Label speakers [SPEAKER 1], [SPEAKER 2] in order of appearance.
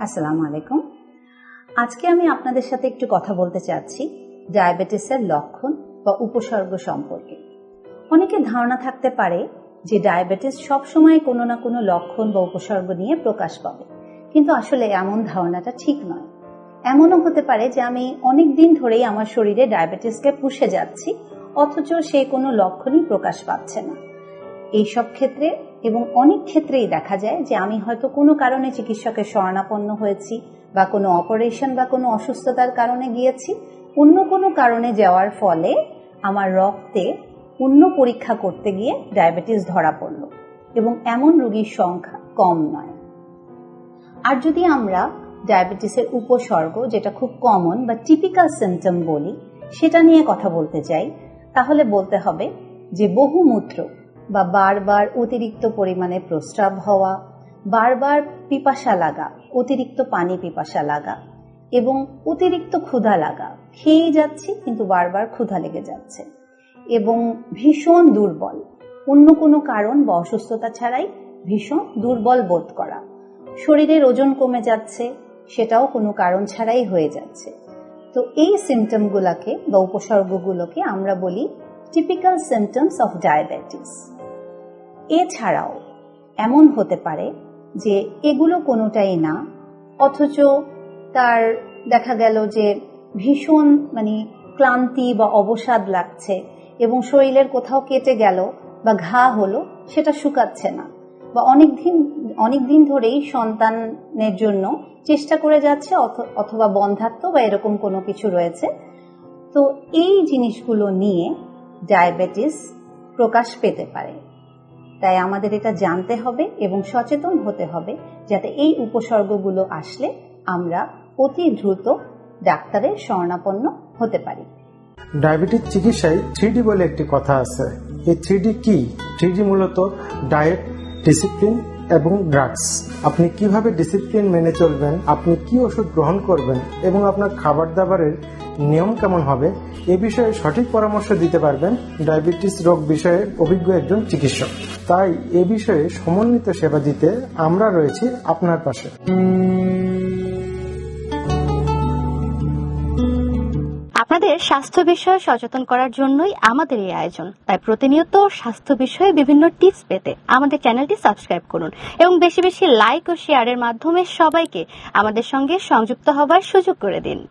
[SPEAKER 1] আসসালামু আলাইকুম। আজকে আমি আপনাদের সাথে একটু কথা বলতে চাচ্ছি ডায়াবেটিসের লক্ষণ বা উপসর্গ সম্পর্কে। অনেকের ধারণা থাকতে পারে যে ডায়াবেটিস সবসময় কোনো না কোনো লক্ষণ বা উপসর্গ নিয়ে প্রকাশ পাবে। কিন্তু আসলে এমন ধারণাটা ঠিক নয়। এমনও হতে পারে যে আমি অনেক দিন ধরেই আমার শরীরে ডায়াবেটিসকে পুষে যাচ্ছি, অথচ সে কোনো লক্ষণই প্রকাশ পাচ্ছে না। এইসব ক্ষেত্রে এবং অনেক ক্ষেত্রেই দেখা যায় যে আমি হয়তো কোনো কারণে চিকিৎসকের শরণাপন্ন হয়েছি বা কোনো অপারেশন বা কোনো অসুস্থতার কারণে গিয়েছি, অন্য কোনো কারণে যাওয়ার ফলে আমার রক্তে অন্য পরীক্ষা করতে গিয়ে ডায়াবেটিস ধরা পড়ল এবং এমন রোগীর সংখ্যা কম নয়। আর যদি আমরা ডায়াবেটিসের উপসর্গ, যেটা খুব কমন বা টিপিক্যাল সিমটম বলি, সেটা নিয়ে কথা বলতে চাই, তাহলে বলতে হবে যে বহুমূত্র বা বারবার অতিরিক্ত পরিমাণে প্রস্রাব হওয়া, বারবার পিপাসা লাগা, অতিরিক্ত পানি পিপাসা লাগা এবং অতিরিক্ত ক্ষুধা লাগা, খেয়েই যাচ্ছি কিন্তু বারবার ক্ষুধা লেগে যাচ্ছে এবং ভীষণ দুর্বল। অন্য কোনো কারণ বা অসুস্থতা ছাড়াই ভীষণ দুর্বল বোধ করা। শরীরের ওজন কমে যাচ্ছে, সেটাও কোনো কারণ ছাড়াই হয়ে যাচ্ছে। তো এই সিমটমগুলোকে বা উপসর্গগুলোকে আমরা বলি টিপিক্যাল সিমটমস অফ ডায়াবেটিস এছাড়াও এমন হতে পারে যে এগুলো কোনোটাই না, অথচ তার দেখা গেল যে ভীষণ মানে ক্লান্তি বা অবসাদ লাগছে এবং শরীরের কোথাও কেটে গেল বা ঘা হলো, সেটা শুকাচ্ছে না। বা অনেক দিন অনেক দিন ধরেই সন্তানের জন্য চেষ্টা করে যাচ্ছে অথবা বন্ধাত্ম বা এরকম কোনো কিছু রয়েছে। তো এই জিনিসগুলো নিয়ে ডায়াবেটিস প্রকাশ পেতে পারে। তাই আমাদের এটা জানতে হবে এবং সচেতন হতে হবে যাতে এই উপসর্গগুলো আসলে আমরা অতি দ্রুত ডাক্তারের শরণাপন্ন হতে পারি।
[SPEAKER 2] ডায়াবেটিস চিকিৎসায় থ্রিডি বলে একটি কথা আছে। এই থ্রিডি কি? থ্রিডি মূলত ডায়েট, ডিসিপ্লিন এবং ড্রাগস। আপনি কীভাবে ডিসিপ্লিন মেনে চলবেন, আপনি কি ওষুধ গ্রহণ করবেন এবং আপনার খাবার দাবারের নিয়ম কেমন হবে এ বিষয়ে সঠিক পরামর্শ দিতে পারবেন ডায়াবেটিস রোগ বিষয়ে অভিজ্ঞ একজন চিকিৎসক। তাই এ বিষয়ে সমন্বিত সেবা দিতে আমরা রয়েছি আপনার পাশে।
[SPEAKER 3] আপনাদের স্বাস্থ্য বিষয়ে সচেতন করার জন্যই আমাদের এই আয়োজন। তাই প্রতিনিয়ত স্বাস্থ্য বিষয়ে বিভিন্ন টিপস পেতে আমাদের চ্যানেলটি সাবস্ক্রাইব করুন এবং বেশি বেশি লাইক ও শেয়ারের মাধ্যমে সবাইকে আমাদের সঙ্গে সংযুক্ত হবার সুযোগ করে দিন।